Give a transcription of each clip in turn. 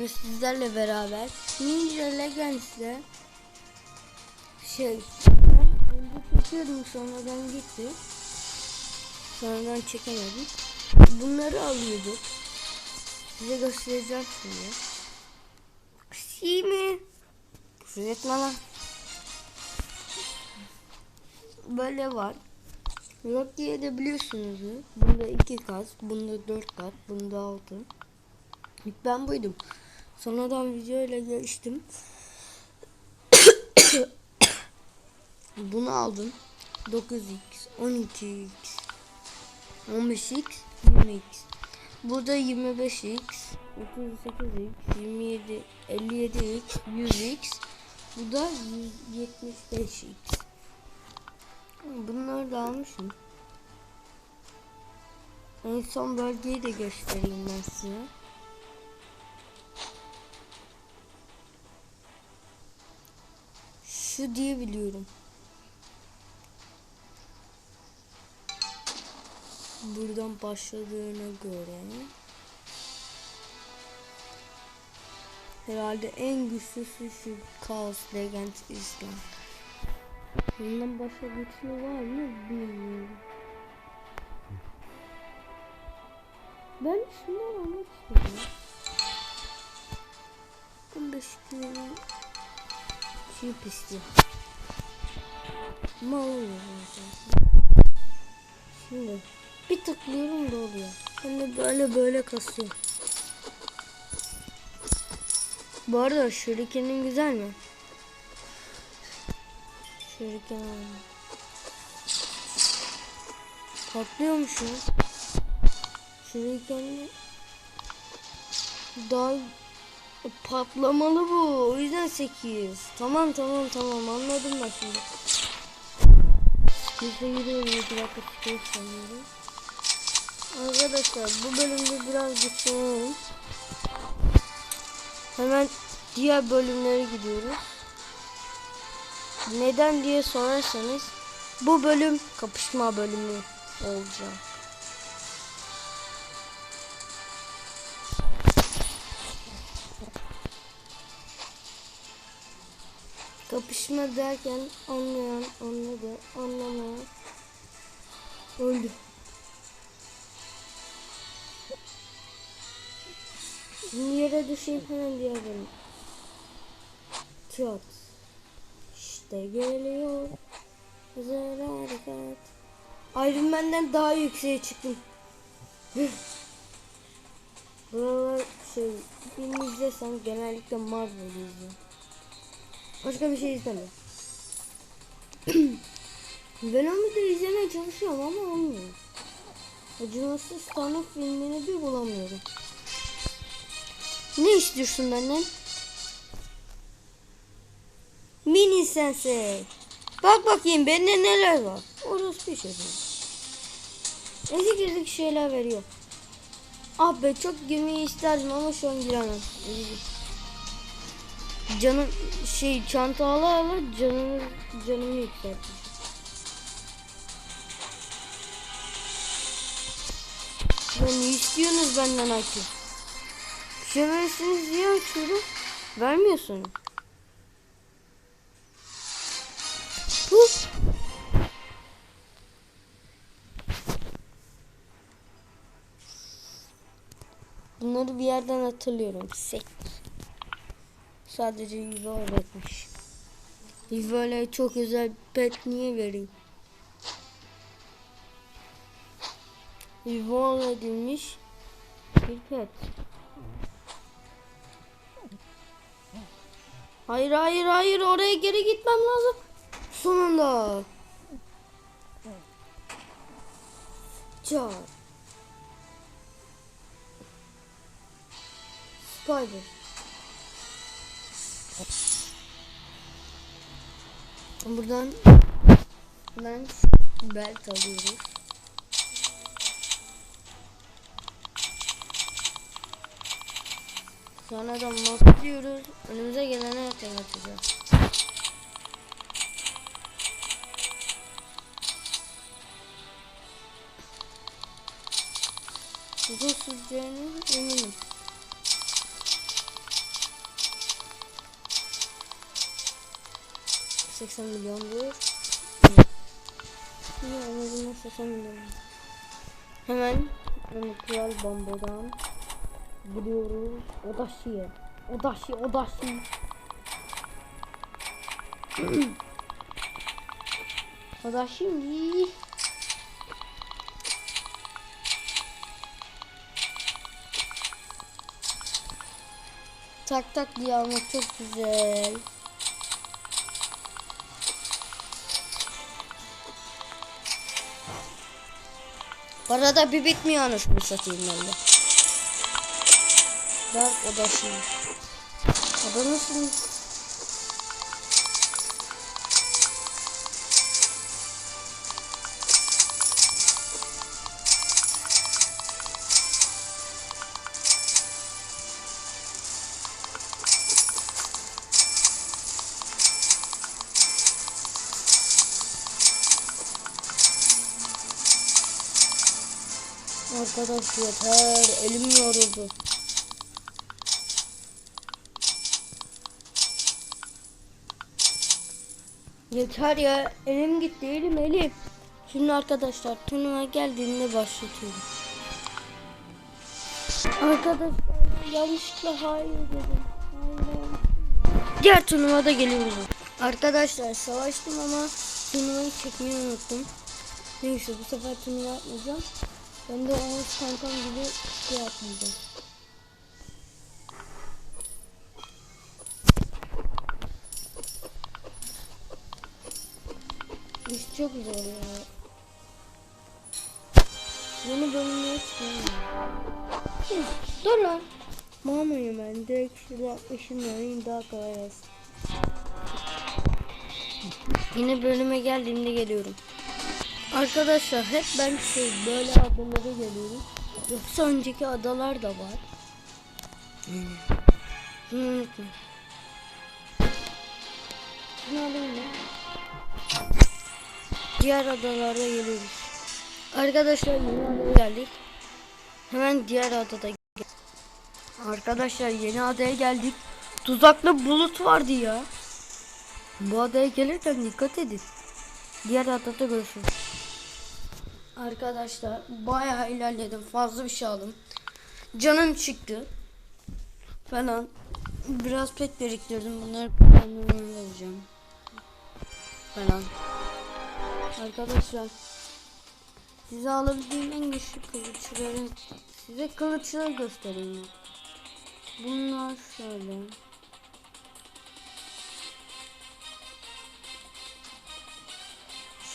bugün sizlerle beraber Ninja Legends'le şey ben önce çekiyordum sonradan gitti. Sonradan çekemedik. Bunları alıyorduk. Size göstereceğim şimdi. Şey mi? Küfür etme lan. Böyle var. Diye de biliyorsunuz. Bunda iki kat, bunda dört kat, bunda altı. Ben buydum. Sonradan video ile geçtim. Bunu aldım. 9x, 12x, 15x, 20x. Burada 25x, 38x, 27, 57x, 100x. Bu da 175x. Bunları da almışım. En son bölgeyi de göstereyim ben size. Şu diye biliyorum. Buradan başladığına göre herhalde en güçlüsü şu Chaos Legend İslam. Bundan başka güçlü var mı bilmiyorum. Ben şundan almak istiyorum. 15 kilo şey pisliyor. Mal. Şimdi bir tıklıyorum da oluyor. Hem de böyle böyle kasıyor. Bu arada şurikenin güzel mi? Şuriken alayım. Patlıyormuş ya. Şurikenli daha patlamalı bu. O yüzden 8. Tamam tamam tamam anladım ben şimdi. Biz de yürüyorum. Bir dakika çıkayım sanıyorum. Arkadaşlar bu bölümde biraz güçlenelim. Hemen diğer bölümlere gidiyoruz. Neden diye sorarsanız bu bölüm kapışma bölümü olacak. Kapışma derken anlayan anladı, anlamayan öldü. Yere düşeyim hemen diğer bölüm. Çat. İşte geliyor. Hazır harekat. Iron Man'den daha yükseğe çıktım. Buralar şey film izlesem genellikle Marvel izliyorum. Başka bir şey izlemiyorum. Venom'u izlemeye çalışıyorum ama olmuyor. Acımasız Tanrı filmini bir bulamıyorum. Ne istiyorsun benden? Mini Sensei. Bak bakayım bende neler var. Orası bir şey değil. Ezik ezik şeyler veriyor. Ah be çok girmeyi isterdim ama şu an giremem. Canım şey çanta ala ala canımı canımı yükseltti. Ya ne istiyorsunuz benden Aki? Bir şey verirsiniz diye açıyorum. Vermiyorsun. Huh. Bunları bir yerden hatırlıyorum. Sek. Sadece Yuva öğretmiş. Yuva'ya çok özel pet niye vereyim? Yuva edilmiş bir pet. Hayır hayır hayır oraya geri gitmem lazım. Sonunda. Çar. Spider. Buradan ben belt alıyoruz. Sonra da mod diyoruz. Önümüze gelene atacağız. Uzun süreceğine eminim. 80 milyondur. İyi en azından 80 milyon. Hemen onu kral bombadan vuruyoruz. Odaşi'ye. Odaşi, Odaşi. Odaşi mi? Tak tak diye almak çok güzel. Parada bir bitmiyormuş bu satayım ben de. Dark odası. Oda Arkadaş yeter. Elim yoruldu. Yeter ya. Elim gitti. Elim elim. Şimdi arkadaşlar turnuva geldiğinde başlatıyorum. Arkadaşlar yanlışlıkla hayır dedim. Hayır. Diğer turnuvada geliyoruz. Arkadaşlar savaştım ama turnuvayı çekmeyi unuttum. Neyse bu sefer turnuva yapmayacağım. Ben de Oğuz kankam gibi şey yapmayacağım. İş çok zor ya. Yeni bölümü çıkmıyor. Dur lan. Mamayım ben. Direkt şuraya ışınlayayım daha kolay olsun. Yeni bölüme geldiğimde geliyorum. Arkadaşlar hep ben şey böyle adalara geliyorum. Yoksa önceki adalar da var. Yani. Bunu unutmayın. Diğer adalara geliyoruz. Arkadaşlar yeni adaya geldik. Hemen diğer adada gel- Arkadaşlar yeni adaya geldik. Tuzaklı bulut vardı ya. Bu adaya gelirken dikkat edin. Diğer adada görüşürüz. Arkadaşlar bayağı ilerledim. Fazla bir şey aldım. Canım çıktı. Falan. Biraz pet biriktirdim. Bunları kullanmamı vereceğim. Falan. Arkadaşlar size alabildiğim en güçlü kılıçların size kılıçları göstereyim. Bunlar şöyle.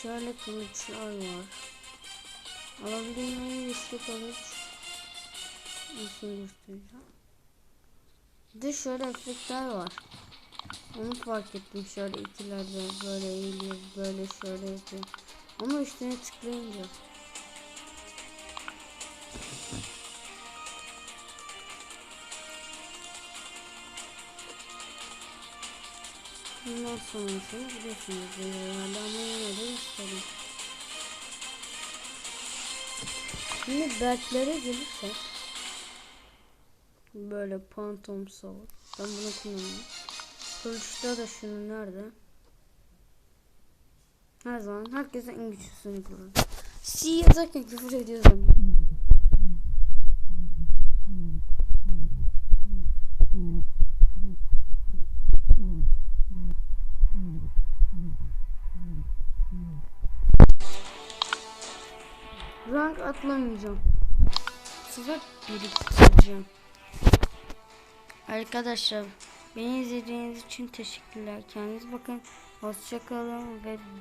Şöyle kılıçlar var. Alabildiğim en güçlü kılıç. Nasıl göstereceğim? Bir de şöyle efektler var. Onu fark ettim şöyle ikilerde böyle eğiliyor böyle şöyle yapıyor. Ama üstüne tıklayınca. Bundan sonrasını biliyorsunuz ama yine de istedim. Şimdi berklere gelirsek böyle pantom savur. Ben bunu kullanıyorum. Kılıçta da şunu nerede? Her zaman herkesin en güçlüsünü kullanır. C yazarken küfür ediyorum. Rank atlamayacağım. Sefer biriktireceğim. Arkadaşlar beni izlediğiniz için teşekkürler. Kendinize bakın. Hoşçakalın ve